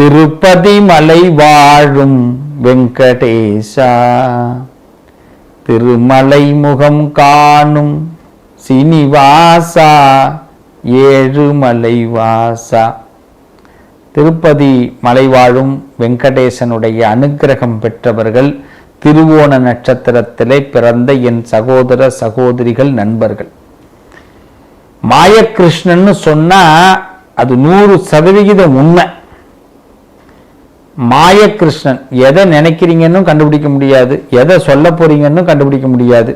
திருப்பதி மலை வாழும் வெங்கடேசா திருமலை முகம் காணும் சீனிவாசா ஏழுமலை வாசா திருப்பதி மலை வாழும் வெங்கடேசனுடைய அனுக்கிரகம் பெற்றவர்கள் திருவோண நட்சத்திரத்திலே பிறந்த என் சகோதர சகோதரிகள் நண்பர்கள். மாயக்கிருஷ்ணன்னு சொன்னா அது நூறு சதவிகிதம் உண்மை. மாயகிருஷ்ணன் எதை நினைக்கிறீங்கன்னு கண்டுபிடிக்க முடியாது எதை சொல்ல போறீங்கன்னு கண்டுபிடிக்க முடியாது.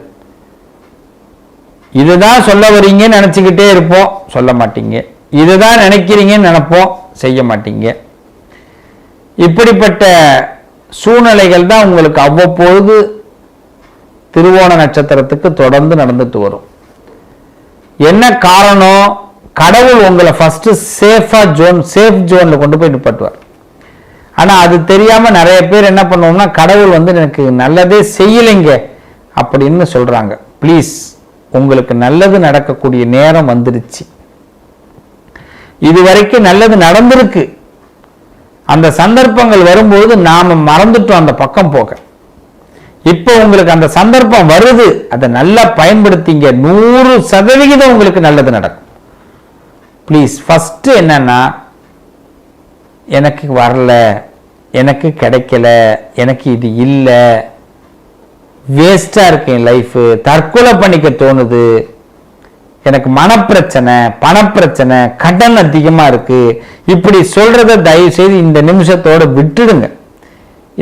இதுதான் சொல்ல வரீங்கன்னு நினச்சிக்கிட்டே இருப்போம் சொல்ல மாட்டீங்க. இதுதான் நினைக்கிறீங்கன்னு நினைப்போம் செய்ய மாட்டீங்க. இப்படிப்பட்ட சூழ்நிலைகள் தான் உங்களுக்கு அவ்வப்பொழுது திருவோண நட்சத்திரத்துக்கு தொடர்ந்து நடந்துட்டு வரும். என்ன காரணம்? கடவுள் உங்களை ஃபஸ்ட்டு சேஃபாக ஜோன் சேஃப் ஜோன்ல கொண்டு போய் நிப்பாட்டுவார். ஆனா அது தெரியாம நிறைய பேர் என்ன பண்ணுவோம்னா கடவுள் வந்து எனக்கு நல்லதே செய்யலைங்க அப்படின்னு சொல்றாங்க. ப்ளீஸ் உங்களுக்கு நல்லது நடக்கக்கூடிய நேரம் வந்துருச்சு. இது வரைக்கும் நல்லது நடந்திருக்கு. அந்த சந்தர்ப்பங்கள் வரும்போது நாம மறந்துட்டோம் அந்த பக்கம் போக. இப்போ உங்களுக்கு அந்த சந்தர்ப்பம் வருது. அதை நல்லா பயன்படுத்திங்க. நூறு சதவிகிதம் உங்களுக்கு நல்லது நடக்கும். ப்ளீஸ் ஃபஸ்ட்டு என்னன்னா எனக்கு வரல எனக்கு கிடைக்கல எனக்கு இது இல்லை. வேஸ்டாக இருக்கு என் லைஃபு தற்கொலை பண்ணிக்க தோணுது. எனக்கு மனப்பிரச்சனை பணப்பிரச்சனை கடன் அதிகமாக இருக்குது இப்படி சொல்கிறத தயவு செய்து இந்த நிமிஷத்தோடு விட்டுடுங்க.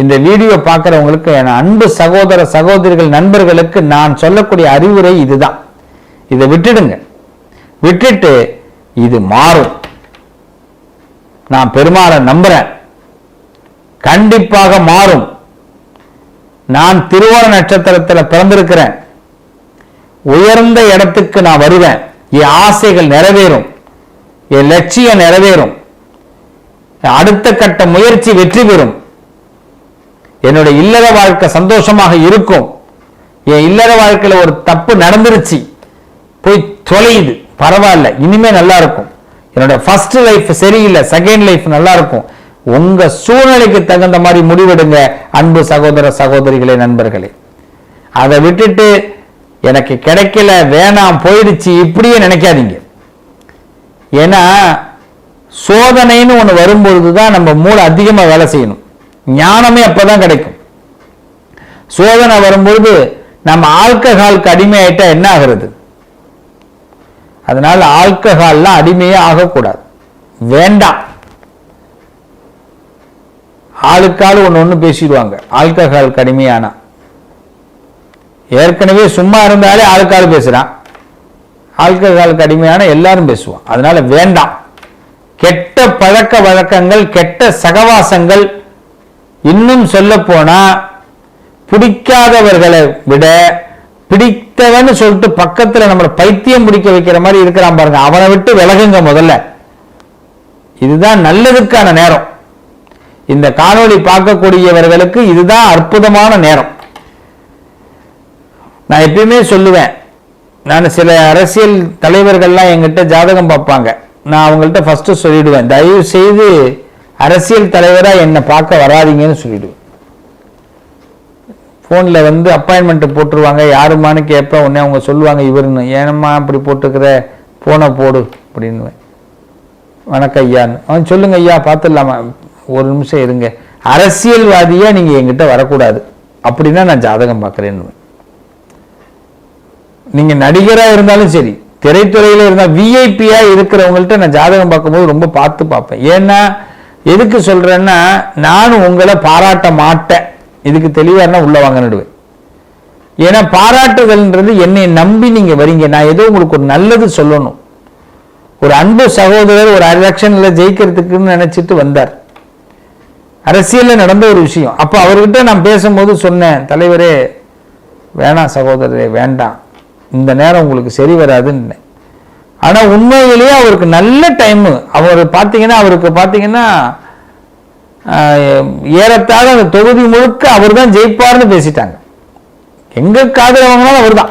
இந்த வீடியோ பார்க்குறவங்களுக்கு என் அன்பு சகோதர சகோதரிகள் நண்பர்களுக்கு நான் சொல்லக்கூடிய அறிவுரை இதுதான். இதை விட்டுடுங்க. விட்டுட்டு இது மாறும். நான் பெருமாளை நம்புறேன். கண்டிப்பாக மாறும். நான் திருவோண நட்சத்திரத்தில் பிறந்திருக்கிறேன். உயர்ந்த இடத்துக்கு நான் வருவேன். என் ஆசைகள் நிறைவேறும். என் லட்சியம் நிறைவேறும். அடுத்த கட்ட முயற்சி வெற்றி பெறும். என்னுடைய இல்லற வாழ்க்கை சந்தோஷமாக இருக்கும். என் இல்லற வாழ்க்கையில் ஒரு தப்பு நடந்துருச்சு. போய் தொலையுது. பரவாயில்ல. இனிமே நல்லா இருக்கும். என்னோட ஃபர்ஸ்ட் லைஃப் சரியில்லை செகண்ட் லைஃப் நல்லா இருக்கும் உங்க சூழ்நிலைக்கு தகுந்த மாதிரி முடிவெடுங்க அன்பு சகோதர சகோதரிகளே நண்பர்களே. அதை விட்டுட்டு எனக்கு கிடைக்கல வேணாம் போயிடுச்சு இப்படியே நினைக்காதீங்க. ஏன்னா சோதனைன்னு ஒன்று வரும்பொழுது தான் நம்ம மூளை அதிகமாக வேலை செய்யணும். ஞானமே அப்போ தான் கிடைக்கும். சோதனை வரும்பொழுது நம்ம ஆல்கஹாலுக்கு அடிமையாயிட்டா என்ன ஆகிறது? அதனால ஆல்கஹால்லாம் அடிமையே ஆகக்கூடாது. வேண்டாம். ஆளுக்காள் ஒன்று ஒன்று பேசிடுவாங்க. ஆல்கஹால் கடுமையானா ஏற்கனவே சும்மா இருந்தாலே ஆளுக்காள் பேசுகிறான் ஆல்கஹால் கடுமையான எல்லாரும் பேசுவான். அதனால வேண்டாம். கெட்ட பழக்க வழக்கங்கள் கெட்ட சகவாசங்கள் இன்னும் சொல்ல போனா பிடிக்காதவர்களை விட பிடித்தவன்னு சொல்லிட்டு பக்கத்தில் நம்மளை பைத்தியம் பிடிக்க வைக்கிற மாதிரி இருக்கிறான் பாருங்க. அவனை விட்டு விலகுங்க முதல்ல. இதுதான் நல்லதுக்கான நேரம். இந்த காணொளி பார்க்கக்கூடியவர்களுக்கு இதுதான் அற்புதமான நேரம். நான் எப்பயுமே சொல்லுவேன் நான் சில அரசியல் தலைவர்கள்லாம் எங்கிட்ட ஜாதகம் பார்ப்பாங்க. நான் அவங்கள்ட்ட ஃபஸ்ட்டு சொல்லிடுவேன். தயவு செய்து அரசியல் தலைவராக என்னை பார்க்க வராதீங்கன்னு சொல்லிடுவேன். ஃபோனில் வந்து அப்பாயின்மெண்ட்டு போட்டுருவாங்க. யாருமானு கேட்பேன் உடனே அவங்க சொல்லுவாங்க இவருன்னு. ஏனம்மா இப்படி போட்டுக்கிற ஃபோனை போடு அப்படின்னுவேன். வணக்கம் ஐயான்னு அவன் சொல்லுங்க ஐயா பார்த்துடலாமா ஒரு நிமிஷம் இருங்க. அரசியல்வாதியாக நீங்கள் எங்கிட்ட வரக்கூடாது. அப்படின்னா நான் ஜாதகம் பார்க்குறேன்னு நீங்கள் நடிகராக இருந்தாலும் சரி திரைத்துறையில் இருந்தால் விஐபியாக இருக்கிறவங்கள்ட்ட நான் ஜாதகம் பார்க்கும்போது ரொம்ப பார்த்து பார்ப்பேன். ஏன்னா எதுக்கு சொல்கிறேன்னா நானும் உங்களை பாராட்ட மாட்டேன். இதுக்கு தெளிவா உள்ள வாங்க நடுவேன் ஏன்னா பாராட்டுதல்ன்றது என்னை நம்பி நீங்க வரீங்க. நான் ஏதோ உங்களுக்கு ஒரு நல்லது சொல்லணும். ஒரு அன்பு சகோதரர் ஒரு எலெக்ஷன்ல ஜெயிக்கிறதுக்குன்னு நினைச்சிட்டு வந்தார். அரசியல்ல நடந்த ஒரு விஷயம். அப்போ அவர்கிட்ட நான் பேசும்போது சொன்னேன் தலைவரே வேணாம் சகோதரரே வேண்டாம். இந்த நேரம் உங்களுக்கு சரி வராதுன்னு. ஆனா உண்மையிலேயே அவருக்கு நல்ல டைம் அவர் பார்த்தீங்கன்னா அவருக்கு பார்த்தீங்கன்னா ஏறத்தாழ அந்த தொகுதி முழுக்க அவர் தான் ஜெயிப்பார்னு பேசிட்டாங்க. எங்க காதல் வாங்கினாலும் அவர் தான்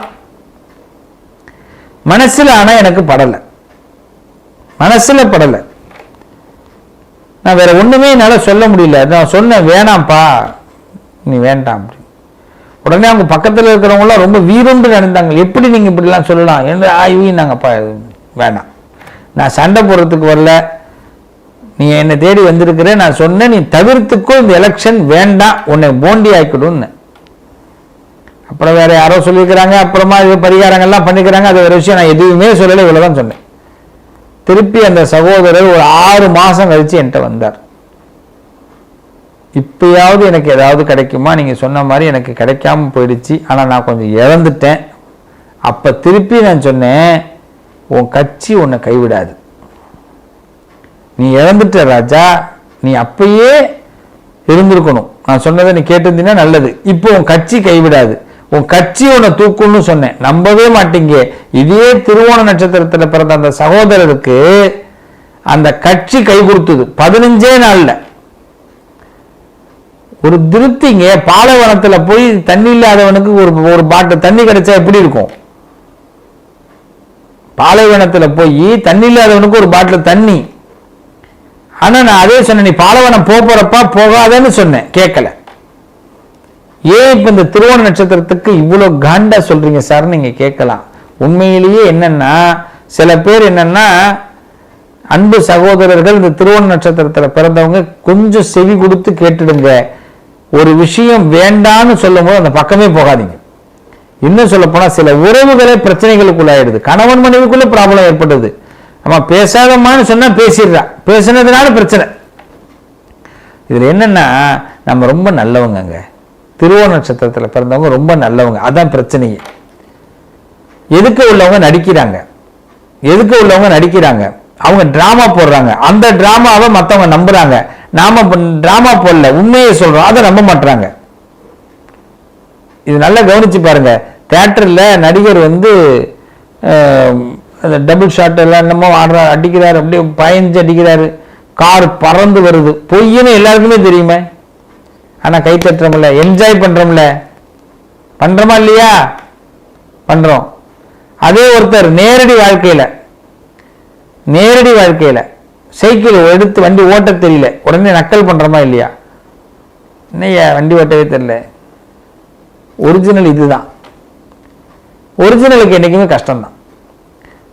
மனசுல ஆனால் எனக்கு படலை. மனசுல படலை. நான் வேற ஒண்ணுமே என்னால் சொல்ல முடியல. நான் சொன்னேன் வேணாம்ப்பா. நீ வேண்டாம். அப்படின்னு. உடனே அவங்க பக்கத்துல இருக்கிறவங்களாம் ரொம்ப வீரண்டு நடந்தாங்க எப்படி நீங்க இப்படிலாம் சொல்லலாம்? என்று ஆய்வினாங்கப்பா வேணாம். நான் சண்டை போடுறதுக்கு வரல. நீ என்னை தேடி வந்திருக்கிற நான் சொன்னேன் நீ தவிர்த்துக்கோ இந்த எலெக்ஷன் வேண்டாம் உன்னை போண்டி ஆக்கிடும்னு. அப்புறம் வேற யாரோ சொல்லியிருக்கிறாங்க அப்புறமா இது பரிகாரங்கள்லாம் பண்ணிக்கிறாங்க அது ஒரு விஷயம். நான் எதுவுமே சொல்லலை இவ்வளவுதான் சொன்னேன். திருப்பி அந்த சகோதரர் ஒரு ஆறு மாதம் கழித்து என்கிட்ட வந்தார். இப்பயாவது எனக்கு ஏதாவது கிடைக்குமா? நீங்கள் சொன்ன மாதிரி எனக்கு கிடைக்காம போயிடுச்சு. ஆனால் நான் கொஞ்சம் இழந்துட்டேன். அப்போ திருப்பி நான் சொன்னேன் உன் கட்சி உன்னை கைவிடாது. நீ இழந்துட்ட ராஜா நீ அப்பயே இருந்திருக்கணும். நான் சொன்னதை நீ கேட்டிருந்தீங்கன்னா நல்லது. இப்போ உன் கட்சி கைவிடாது. உன் கட்சி உன்னை தூக்கும்னு சொன்னேன். நம்பவே மாட்டீங்க. இதே திருவோண நட்சத்திரத்துல பிறந்த அந்த சகோதரருக்கு அந்த கட்சி கை கொடுத்தது. பதினஞ்சே நாள்ல. ஒரு திருப்திங்க. பாலைவனத்துல போய் தண்ணி இல்லாதவனுக்கு ஒரு ஒரு பாட்டில் தண்ணி கிடைச்சா எப்படி இருக்கும்? பாலைவனத்துல போய் தண்ணி இல்லாதவனுக்கு ஒரு பாட்டில் தண்ணி. ஆனா நான் அதே சொன்னேன் நீ பாலவனம் போக போறப்பா போகாதன்னு சொன்னேன் கேட்கல. ஏன் இப்ப இந்த திருவோண நட்சத்திரத்துக்கு இவ்வளவு காண்டா சொல்றீங்க சார்? நீங்க கேட்கலாம். உண்மையிலேயே என்னன்னா சில பேர் என்னன்னா அன்பு சகோதரர்கள் இந்த திருவோண நட்சத்திரத்தில் பிறந்தவங்க கொஞ்சம் செவி கொடுத்து கேட்டுடுங்க. ஒரு விஷயம் வேண்டான்னு சொல்லும் போது அந்த பக்கமே போகாதீங்க. இன்னும் சொல்ல போனால் சில உறவுகளே பிரச்சனைகளுக்குள்ளாயிடுது. கணவன் மனைவிக்குள்ள ப்ராப்ளம் ஏற்படுது. நம்ம பேசாதம்மான்னு சொன்னால் பேசிடுறா. பேசுனதுனால பிரச்சனை. இதில் என்னென்னா நம்ம ரொம்ப நல்லவங்கங்க. திருவோண நட்சத்திரத்தில் பிறந்தவங்க ரொம்ப நல்லவங்க. அதான் பிரச்சனையே. எதுக்கு உள்ளவங்க நடிக்கிறாங்க? எதுக்கு உள்ளவங்க நடிக்கிறாங்க? அவங்க ட்ராமா போடுறாங்க. அந்த ட்ராமாவை மத்தவங்க நம்புறாங்க. நாம ட்ராமா போடல. உண்மையை சொல்றோம். அதை நம்ப மாட்டாங்க இது நல்லா கவனிச்சு பாருங்க. தியேட்டர்ல நடிகர் வந்து அந்த டபுள் ஷாட் எல்லாம் என்னமோ ஆடுறாரு அடிக்கிறாரு அப்படியே பயஞ்சு அடிக்கிறாரு. கார் பறந்து வருது. பொய்ன்னு எல்லாருக்குமே தெரியுமே. ஆனா கை தட்டுறோம்ல என்ஜாய் பண்றோம்ல பண்றோமா இல்லையா? பண்றோம். அதே ஒருத்தர் நேரடி வாழ்க்கையில நேரடி வாழ்க்கையில சைக்கிள் எடுத்து வண்டி ஓட்ட தெரியல. உடனே நக்கல் பண்றோமா இல்லையா? என்னய்யா வண்டி ஓட்டவே தெரியல. ஒரிஜினல் இதுதான். ஒரிஜினலுக்கு என்னைக்குமே கஷ்டம்தான்.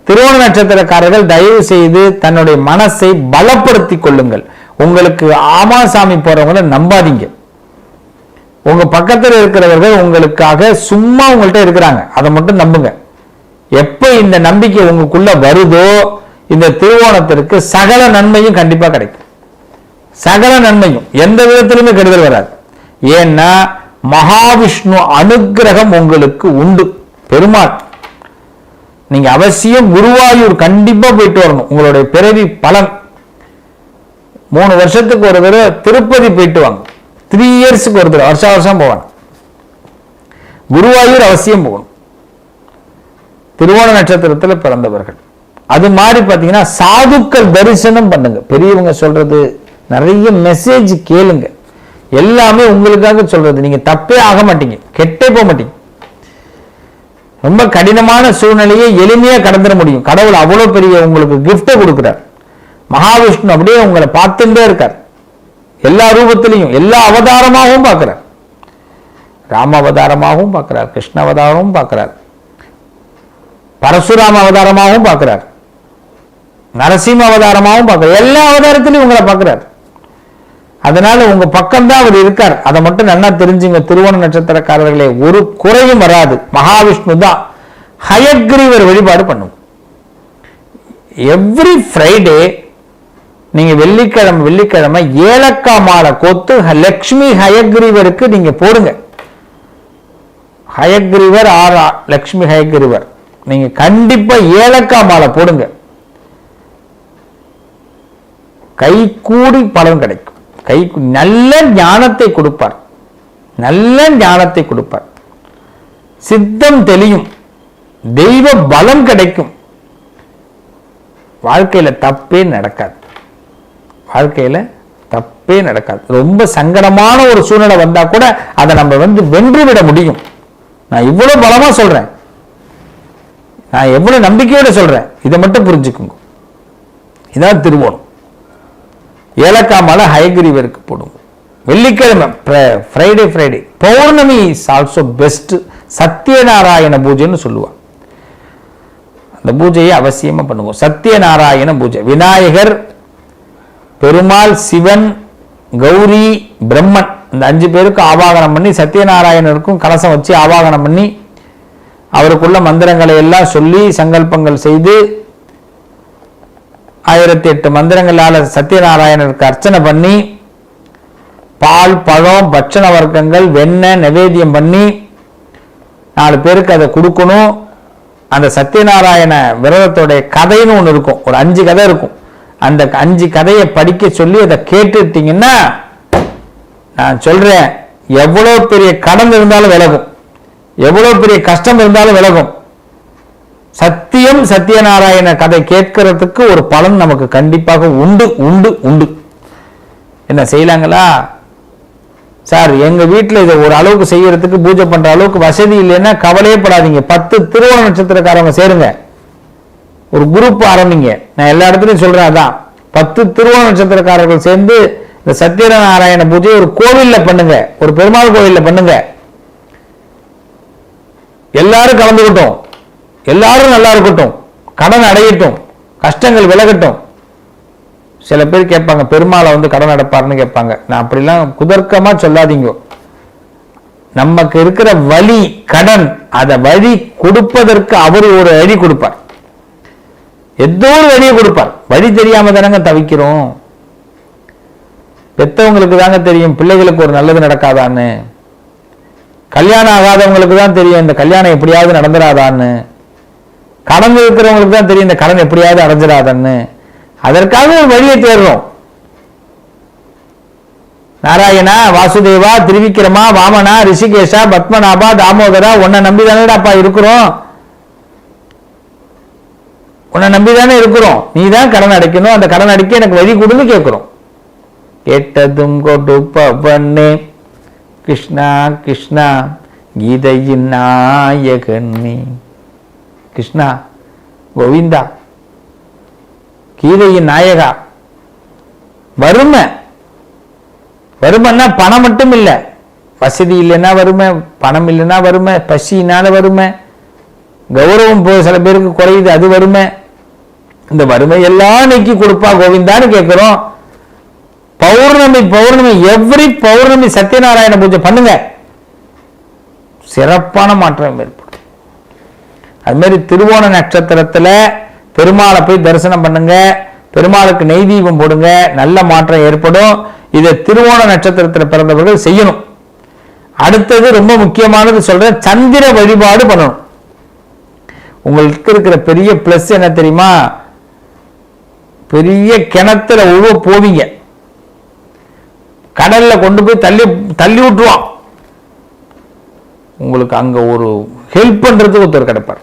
திருவோண நட்சத்திரக்காரர்கள் தயவு செய்து தன்னுடைய மனசை பலப்படுத்தி கொள்ளுங்கள். உங்களுக்கு ஆமாசாமி போறவங்கள நம்பாதீங்க. உங்க பக்கத்துல இருக்கிறவர்கள் உங்களுக்காக சும்மா உங்கள்ட்ட இருக்கிறாங்க. அதை மட்டும் நம்புங்க. எப்ப இந்த நம்பிக்கை உங்களுக்குள்ள வருதோ இந்த திருவோணத்திற்கு சகல நன்மையும் கண்டிப்பா கிடைக்கும். சகல நன்மையும். எந்த விதத்திலுமே கெடுதல் வராது. ஏன்னா மகாவிஷ்ணு அனுக்கிரகம் உங்களுக்கு உண்டு. பெருமாள். நீங்க அவசியம் குருவாயூர் கண்டிப்பா போயிட்டு வரணும். உங்களுடைய பிறவி பலன். மூணு வருஷத்துக்கு ஒரு தடவை திருப்பதி போயிட்டு வாங்க. த்ரீ இயர்ஸுக்கு ஒரு தடவை வருஷம் வருஷம் போவாங்க குருவாயூர் அவசியம் போகணும். திருவோண நட்சத்திரத்துல பிறந்தவர்கள். அது மாதிரி பாத்தீங்கன்னா சாதுக்கள் தரிசனம் பண்ணுங்க. பெரியவங்க சொல்றது நிறைய மெசேஜ் கேளுங்க. எல்லாமே உங்களுக்காக சொல்றது. நீங்க தப்பே ஆக மாட்டீங்க. கெட்டே போக மாட்டீங்க. ரொம்ப கடினமான சூழ்நிலையை எளிமையா கடந்துட முடியும். கடவுள் அவ்வளவு பெரிய உங்களுக்கு கிஃப்டை கொடுக்குறார். மகாவிஷ்ணு அப்படியே உங்களை பார்த்துட்டே இருக்கார். எல்லா ரூபத்திலையும் எல்லா அவதாரமாகவும் பார்க்குறார். ராம அவதாரமாகவும் பார்க்குறார் கிருஷ்ண அவதாரமும் பார்க்குறார். பரசுராம அவதாரமாகவும் பார்க்குறார். நரசிம்ம அவதாரமாகவும் பார்க்குறார். எல்லா அவதாரத்திலையும் உங்களை பார்க்குறார். அதனால உங்க பக்கம்தான் அவர் இருக்கார். அதை மட்டும் நல்லா தெரிஞ்சுங்க. திருவோண நட்சத்திரக்காரர்களே ஒரு குறையும் வராது. மகாவிஷ்ணு தான் ஹயக்ரீவர் வழிபாடு பண்ணும். எவ்ரி ஃப்ரைடே நீங்க வெள்ளிக்கிழமை வெள்ளிக்கிழமை ஏலக்காய் மாலை கோத்து லக்ஷ்மி ஹயக்ரீவருக்கு நீங்க போடுங்க. ஹயக்ரீவர் ஆர் லக்ஷ்மி ஹயக்ரீவர். நீங்க கண்டிப்பா ஏலக்காய் மாலை போடுங்க. கை கூடி பலன் கிடைக்கும். கை நல்ல ஞானத்தை கொடுப்பார். நல்ல ஞானத்தை கொடுப்பார். சித்தம் தெளியும். தெய்வ பலம் கிடைக்கும். வாழ்க்கையில தப்பே நடக்காது. வாழ்க்கையில தப்பே நடக்காது. ரொம்ப சங்கடமான ஒரு சூழ்நிலை வந்தா கூட அதை நம்ம வந்து வென்று விட முடியும். நான் இவ்வளவு பலமா சொல்றேன். நான் எவ்வளவு நம்பிக்கையோட சொல்றேன். இதை மட்டும் புரிஞ்சுக்குங்க. இதான் திருவோணம். ஏலக்காய் மாலை ஹயகிரிவருக்கு போடும். வெள்ளிக்கிழமை Friday Friday Pournami is also best Satyanarayana பூஜைன்னு சொல்லுவாள் அந்த பூஜையை அவசியமா பண்ணுவோம். சத்யநாராயண பூஜை. விநாயகர் பெருமாள் சிவன் கௌரி பிரம்மன். இந்த அஞ்சு பேருக்கும் ஆவாகனம் பண்ணி சத்யநாராயணருக்கும் கலசம் வச்சு ஆவாகனம் பண்ணி அவருக்குள்ள மந்திரங்களை எல்லாம் சொல்லி சங்கல்பங்கள் செய்து ஆயிரத்தி எட்டு மந்திரங்களால் சத்யநாராயணருக்கு அர்ச்சனை பண்ணி பால் பழம் பட்சண வர்க்கங்கள் வெண்ணெய் நைவேத்தியம் பண்ணி நாலு பேருக்கு அதை கொடுக்கணும். அந்த சத்யநாராயண விரதத்தோடைய கதைன்னு ஒன்று இருக்கும். ஒரு அஞ்சு கதை இருக்கும். அந்த அஞ்சு கதையை படிக்க சொல்லி அதை கேட்டுட்டீங்கன்னா நான் சொல்றேன் எவ்வளோ பெரிய கடன் இருந்தாலும் விலகும். எவ்வளோ பெரிய கஷ்டம் இருந்தாலும் விலகும். சத்தியம் சத்யநாராயண கதை கேட்கறதுக்கு ஒரு பலன் நமக்கு கண்டிப்பாக உண்டு உண்டு உண்டு. என்ன செய்யலாங்களா? சார் எங்க வீட்டில் இதை ஒரு அளவுக்கு செய்யறதுக்கு பூஜை பண்ற அளவுக்கு வசதி இல்லைன்னா கவலையே படாதீங்க பத்து திருவோண நட்சத்திரக்காரங்க சேருங்க. ஒரு குரூப் ஆரம்பிங்க. நான் எல்லா இடத்துலையும் சொல்றேன் அதான். பத்து திருவோண நட்சத்திரக்காரர்கள் சேர்ந்து இந்த சத்யநாராயண பூஜை ஒரு கோவில்ல பண்ணுங்க. ஒரு பெருமாள் கோவில்ல பண்ணுங்க. எல்லாரும் கலந்துக்கிட்டோம் எல்லாரும் நல்லா இருக்கட்டும். கடன் அடையட்டும். கஷ்டங்கள் விலகட்டும். சில பேர் கேட்பாங்க பெருமாளை வந்து கடன் அடைப்பாருன்னு கேட்பாங்க. நான் அப்படிலாம் குதர்க்கமா சொல்லாதீங்க. நமக்கு இருக்கிற வழி கடன் அதை வழி கொடுப்பதற்கு அவர் ஒரு வழி கொடுப்பார். ஏதோ ஒரு வழியை கொடுப்பார். வழி தெரியாம தானங்க தவிக்கிறோம். பெத்தவங்களுக்கு தாங்க தெரியும் பிள்ளைகளுக்கு ஒரு நல்லது நடக்காதான்னு. கல்யாணம் ஆகாதவங்களுக்கு தான் தெரியும் இந்த கல்யாணம் எப்படியாவது நடந்துடாதான்னு கடன் இருக்கிறவங்களுக்கு தான் தெரியும் இந்த கடன் எப்படியாவது அடைஞ்சிடாதன்னு. அதற்காக ஒரு வழியை தேடுறோம். நாராயணா வாசுதேவா திருவிக்கிரமா வாமனா ரிஷிகேஷா பத்மநாபா தாமோதரா உன்னை நம்பி தானேடாப்பா இருக்கிறோம். உன்னை நம்பி தானே இருக்கிறோம். நீ தான் கடன் அடைக்கணும். அந்த கடன் அடைக்க எனக்கு வழி கொடுன்னு கேட்குறோம். கேட்டதும் கொடுப்பவனே கிருஷ்ணா கிருஷ்ணா கீதையின் நாயகன் நீ. கிருஷ்ணா கோவிந்தா கீதையின் நாயகா. வறுமை. வறுமைன்னா பணம் மட்டும் இல்லை. வசதி இல்லைன்னா வறுமை பணம் இல்லைன்னா வறுமை பசினால வறுமை. கௌரவம் போ சில பேருக்கு குறையுது அது வறுமை. இந்த வறுமை எல்லாம் நீக்கி கொடுப்பா கோவிந்தான்னு கேட்கிறோம் பௌர்ணமி பௌர்ணமி எவ்ரி பௌர்ணமி சத்யநாராயண பூஜை பண்ணுங்க. சிறப்பான மாற்றம் ஏற்படும். அது மாதிரி திருவோண நட்சத்திரத்துல பெருமாளை போய் தரிசனம் பண்ணுங்க. பெருமாளுக்கு நெய் தீபம் போடுங்க. நல்ல மாற்றம் ஏற்படும். இதை திருவோண நட்சத்திரத்தில் பிறந்தவர்கள் செய்யணும். அடுத்தது ரொம்ப முக்கியமானது சொல்றேன் சந்திர வழிபாடு பண்ணணும். உங்களுக்கு இருக்கிற பெரிய பிளஸ் என்ன தெரியுமா? பெரிய கிணத்துல உழுவ போவீங்க. கடல்ல கொண்டு போய் தள்ளி தள்ளி விட்டுருவான் உங்களுக்கு அங்க ஒரு ஹெல்ப் பண்றதுக்கு ஒருத்தர் கிடைப்பார்.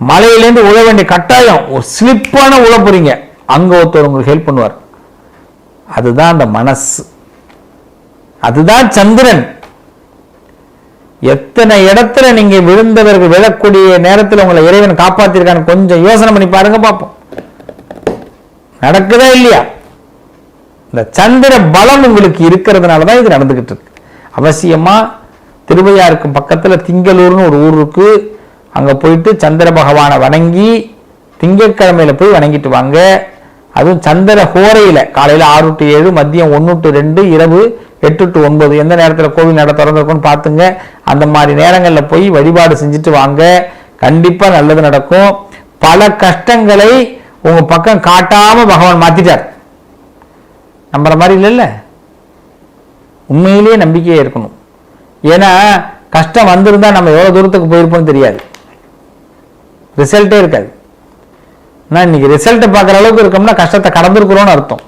மலையிலேருந்து உழ வேண்டிய கட்டாயம். ஒரு ஸ்லிப்பான உழ போறீங்க. அங்க ஒருத்தர் உங்களுக்கு ஹெல்ப் பண்ணுவார். அதுதான் அந்த மனசு. அதுதான் சந்திரன். எத்தனை இடத்துல நீங்க விழுந்தவர்கள் விழக்கூடிய நேரத்தில் உங்களை இறைவன் காப்பாத்திருக்கான்னு கொஞ்சம் யோசனை பண்ணி பாருங்க பார்ப்போம். நடக்குதா இல்லையா? இந்த சந்திர பலம் உங்களுக்கு இருக்கிறதுனால தான் இது நடந்துகிட்டு இருக்கு. அவசியமா திருவையாருக்கு பக்கத்துல திங்களூர்னு ஒரு ஊர் இருக்கு. அங்கே போயிட்டு சந்திர பகவானை வணங்கி திங்கட்கிழமையில போய் வணங்கிட்டு வாங்க அதுவும் சந்திர ஹோரையில காலையில ஆறு டு ஏழு மதியம் ஒன்று டு ரெண்டு இரவு எட்டு டு ஒன்பது. எந்த நேரத்தில் கோவில் நட திறந்திருக்கும்னு பார்த்துங்க. அந்த மாதிரி நேரங்களில் போய் வழிபாடு செஞ்சுட்டு வாங்க. கண்டிப்பாக நல்லது நடக்கும். பல கஷ்டங்களை உங்க பக்கம் காட்டாம பகவான் மாத்திட்டார். நம்புற மாதிரி இல்லைல்ல? உண்மையிலேயே நம்பிக்கையே இருக்கணும். ஏன்னா கஷ்டம் வந்திருந்தா நம்ம எவ்வளோ தூரத்துக்கு போயிருப்போம்னு தெரியாது. ரிசல்ட்டே இருக்காது. நான் இன்னைக்கு ரிசல்ட்டை பார்க்குற அளவுக்கு இருக்கோம்னா கஷ்டத்தை கடந்திருக்கிறோம்னு அர்த்தம்.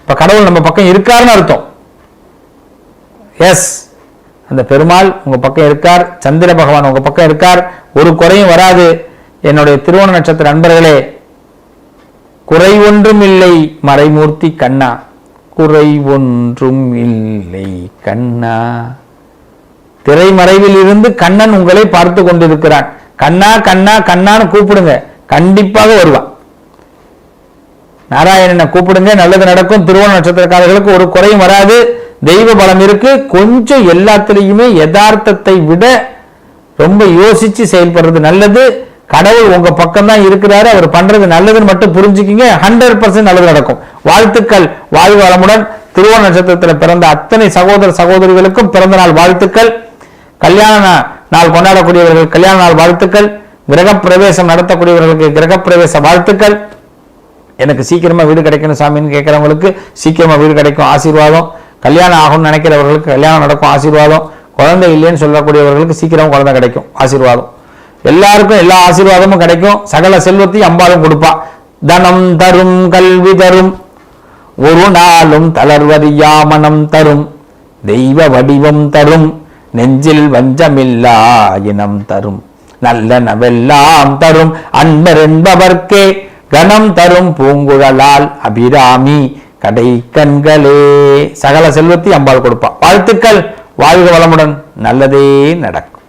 இப்போ கடவுள் நம்ம பக்கம் இருக்காருன்னு அர்த்தம். எஸ் அந்த பெருமாள் உங்க பக்கம் இருக்கார். சந்திர பகவான் உங்க பக்கம் இருக்கார். ஒரு குறையும் வராது. என்னுடைய திருவோண நட்சத்திர நண்பர்களே குறை ஒன்றும் இல்லை. மறைமூர்த்தி கண்ணா. குறை ஒன்றும் இல்லை கண்ணா. திரைமறைவில் இருந்து கண்ணன் உங்களை பார்த்து கொண்டிருக்கிறான். கண்ணா கண்ணா கண்ணான்னு கூப்பிடுங்க. கண்டிப்பாக வருவான். நாராயணனை கூப்பிடுங்க. நல்லது நடக்கும். திருவோண நட்சத்திரக்காரர்களுக்கு ஒரு குறையும் வராது. தெய்வ பலம் இருக்கு. கொஞ்சம் எல்லாத்துலேயுமே யதார்த்தத்தை விட ரொம்ப யோசிச்சு செயல்படுறது நல்லது. கடவுள் உங்க பக்கம் தான் இருக்கிறாரு. அவர் பண்றது நல்லதுன்னு மட்டும் புரிஞ்சுக்கிங்க. ஹண்ட்ரட் பர்சன்ட் நல்லது நடக்கும். வாழ்த்துக்கள். வாழ்வு வளமுடன் திருவோண நட்சத்திரத்தில் பிறந்த அத்தனை சகோதர சகோதரிகளுக்கும் பிறந்த நாள் வாழ்த்துக்கள். கல்யாண நாள் கொண்டாடக்கூடியவர்கள் கல்யாண நாள் வாழ்த்துக்கள் கிரகப்பிரவேசம் நடத்தக்கூடியவர்களுக்கு கிரகப்பிரவேச வாழ்த்துக்கள். எனக்கு சீக்கிரமாக வீடு கிடைக்கணும் சாமின்னு கேட்குறவங்களுக்கு சீக்கிரமாக வீடு கிடைக்கும் ஆசீர்வாதம். கல்யாணம் ஆகும்னு நினைக்கிறவர்களுக்கு கல்யாணம் நடக்கும் ஆசீர்வாதம். குழந்தை இல்லைன்னு சொல்லக்கூடியவர்களுக்கு சீக்கிரம் குழந்தை கிடைக்கும் ஆசீர்வாதம். எல்லாருக்கும் எல்லா ஆசீர்வாதமும் கிடைக்கும். சகல செல்வத்தையும் அம்பாலும் கொடுப்பா. தனம் தரும் கல்வி தரும். ஒரு நாளும் தளர்வறியா மனம் தரும். தெய்வ வடிவம் தரும். நெஞ்சில் வஞ்சமில்லா இனம் தரும். நல்ல நவெல்லாம் தரும். அன்பர் என்பவர்க்கே கணம் தரும் பூங்குழலால் அபிராமி கடை கண்களே சகல செல்வத்தை அம்பாள் கொடுப்பா. வாழ்த்துக்கள். வாழ்க வளமுடன். நல்லதே நடக்கும்.